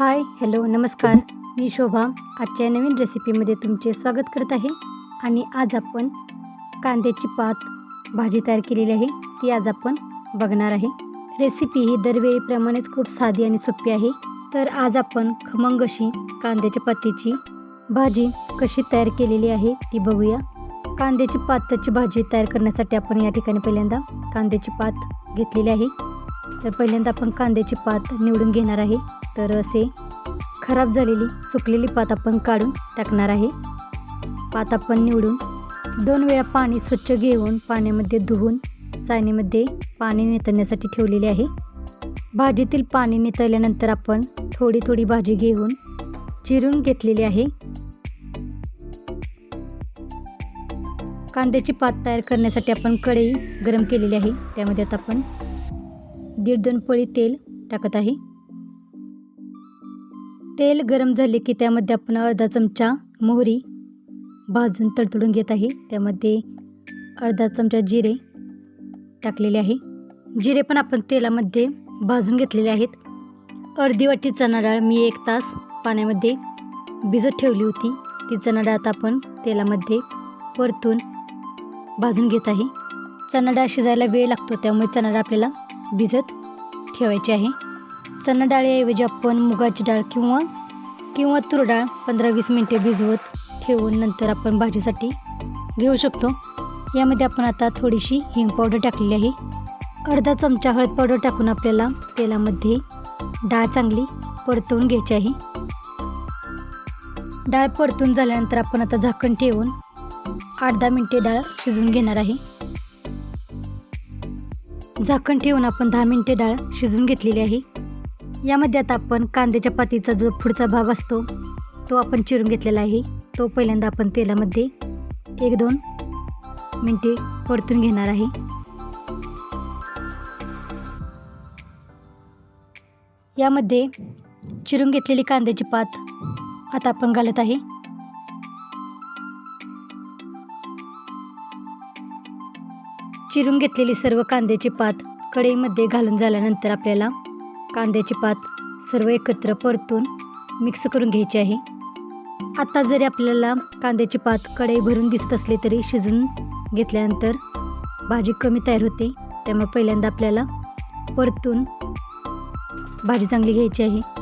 Hi hello नमस्कार. मी शोभा. आजच्या नवीन रेसिपीमध्ये तुमचे स्वागत करत आहे. आणि आज आपण कांद्याची पात भाजी तयार केलेली आहे. ती आज आपण बघणार आहे. रेसिपी ही दरवेळीप्रमाणेच खूप साधी आणि सोपी आहे. तर आज आपण खमंग अशी कांद्याच्या पातीची भाजी कशी तयार केलेली आहे ती बघूया. कांद्याची पाताची भाजी तयार करण्यासाठी आपण या ठिकाणी पहिल्यांदा कांद्याची पात घेतलेली आहे. तर पहिल्यांदा आपण कांद्याची पात निवडून घेणार आहे. तर असे खराब झालेली सुकलेली पात आपण काढून टाकणार आहे. पात आपण निवडून दोन वेळा पाणी स्वच्छ घेऊन पाण्यामध्ये धुवून चायनीमध्ये पाणी नितळण्यासाठी ठेवलेले आहे. भाजीतील पाणी नितळल्यानंतर आपण थोडी थोडी भाजी घेऊन चिरून घेतलेली आहे. कांद्याची पात तयार करण्यासाठी आपण कढई गरम केलेली आहे. त्यामध्ये आता आपण दीड दोन पळी तेल टाकत आहे. तेल गरम झाले की त्यामध्ये आपण अर्धा चमचा मोहरी भाजून तडतडून घेत आहे. त्यामध्ये अर्धा चमचा जिरे टाकलेले आहे. जिरे पण आपण तेलामध्ये भाजून घेतलेले आहेत. अर्धी वाटी चणा डाळ मी एक तास पाण्यामध्ये भिजत ठेवली होती. ती चणा डाळ आता आपण तेलामध्ये परतून भाजून घेत आहे. चणा डाळ शिजायला वेळ लागतो त्यामुळे चणा डाळ आपल्याला भिजत ठेवायची आहे. चणा डाळीऐवजी आपण मुगाची डाळ किंवा किंवा तूर डाळ पंधरा वीस मिनटे भिजवत ठेवून नंतर आपण भाजीसाठी घेऊ शकतो. यामध्ये आपण आता थोडीशी हिंग पावडर टाकलेली आहे. अर्धा चमचा हळद पावडर टाकून आपल्याला तेलामध्ये डाळ चांगली परतवून घ्यायची आहे. डाळ परतून झाल्यानंतर आपण आता झाकण ठेवून आठ दहा मिनटे डाळ शिजवून घेणार आहे. झाकण ठेवून आपण दहा मिनटे डाळ शिजवून घेतलेली आहे. यामध्ये आता आपण कांद्याच्या पातीचा जो पुढचा भाग असतो तो आपण चिरून घेतलेला आहे. तो पहिल्यांदा आपण तेलामध्ये एक दोन मिनटे परतून घेणार आहे. यामध्ये चिरून घेतलेली कांद्याची पात आता आपण घालत आहे. चिरून घेतलेली सर्व कांद्याची पात कढईमध्ये घालून झाल्यानंतर आपल्याला कांद्याची पात सर्व एकत्र परतून मिक्स करून घ्यायची आहे. आता जरी आपल्याला कांद्याची पात कढई भरून दिसत असली तरी शिजून घेतल्यानंतर भाजी कमी तयार होते. त्यामुळे पहिल्यांदा आपल्याला परतून भाजी चांगली घ्यायची आहे.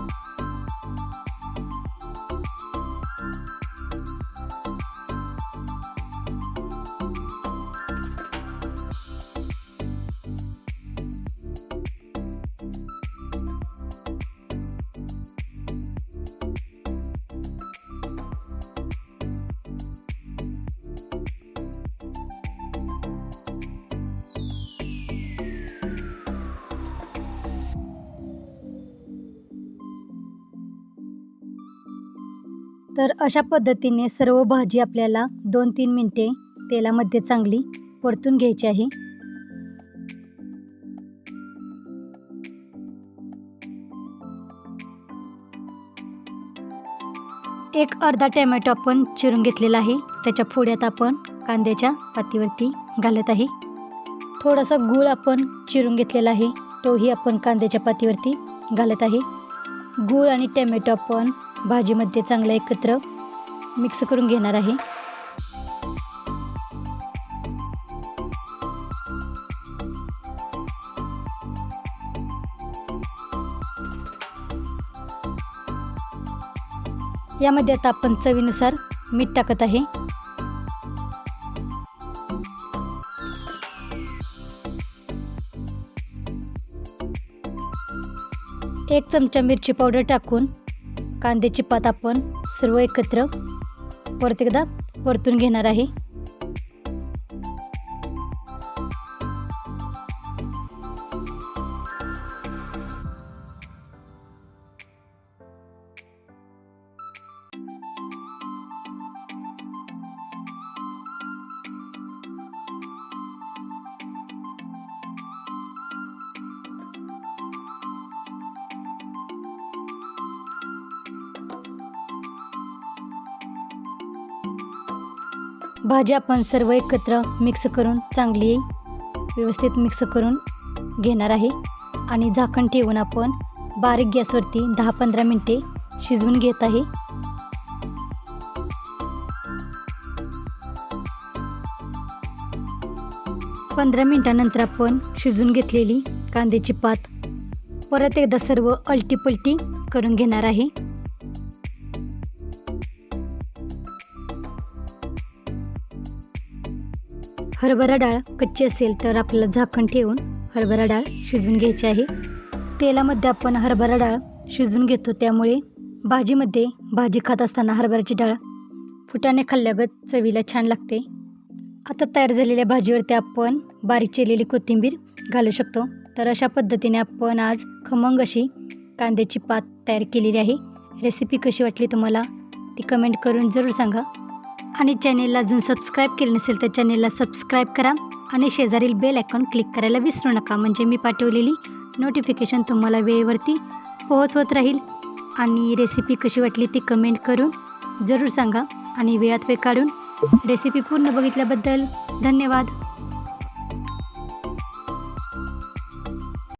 तर अशा पद्धतीने सर्व भाजी आपल्याला दोन तीन मिनटे तेलामध्ये चांगली परतून घ्यायची आहे. एक अर्धा टॅमॅटो आपण चिरून घेतलेला आहे. त्याच्या फोड्यात आपण कांद्याच्या पातीवरती घालत आहे. थोडासा गूळ आपण चिरून घेतलेला आहे. तोही आपण कांद्याच्या पातीवरती घालत आहे. गूळ आणि टॅमॅटो आपण भाजीमध्ये चांगलं एकत्र मिक्स करून घेणार आहे. यामध्ये आता आपण चवीनुसार मीठ टाकत आहे. एक चमचा मिरची पावडर टाकून कांद्याची पात आपण सर्व एकत्र परत एकदा परतून घेणार आहे. भाजी आपण सर्व एकत्र मिक्स करून चांगली व्यवस्थित मिक्स करून घेणार आहे. आणि झाकण ठेवून आपण बारीक गॅसवरती दहा पंधरा मिनटे शिजवून घेत आहे. पंधरा मिनटानंतर आपण शिजवून घेतलेली कांद्याची पात परत एकदा सर्व अलटीपलटी करून घेणार आहे. हरभरा डाळ कच्ची असेल तर आपल्याला झाकण ठेवून हरभरा डाळ शिजवून घ्यायची आहे. तेलामध्ये आपण हरभरा डाळ शिजवून घेतो. त्यामुळे भाजीमध्ये भाजी खात असताना हरभऱ्याची डाळ फुटाने खाल्ल्यागत चवीला छान लागते. आता तयार झालेल्या भाजीवरती आपण बारीक चिरलेली कोथिंबीर घालू शकतो. तर अशा पद्धतीने आपण आज खमंग अशी कांद्याची पात तयार केलेली आहे. रेसिपी कशी वाटली तुम्हाला ती कमेंट करून जरूर सांगा. आणि चॅनेलला अजून सबस्क्राईब केलं नसेल तर चॅनेलला सबस्क्राईब करा आणि शेजारील बेल आयकॉन क्लिक करायला विसरू नका. म्हणजे मी पाठवलेली नोटिफिकेशन तुम्हाला वेळेवरती पोहोचवत राहील. आणि रेसिपी कशी वाटली ती कमेंट करून जरूर सांगा. आणि वेळात वेळ काढून रेसिपी पूर्ण बघितल्याबद्दल धन्यवाद.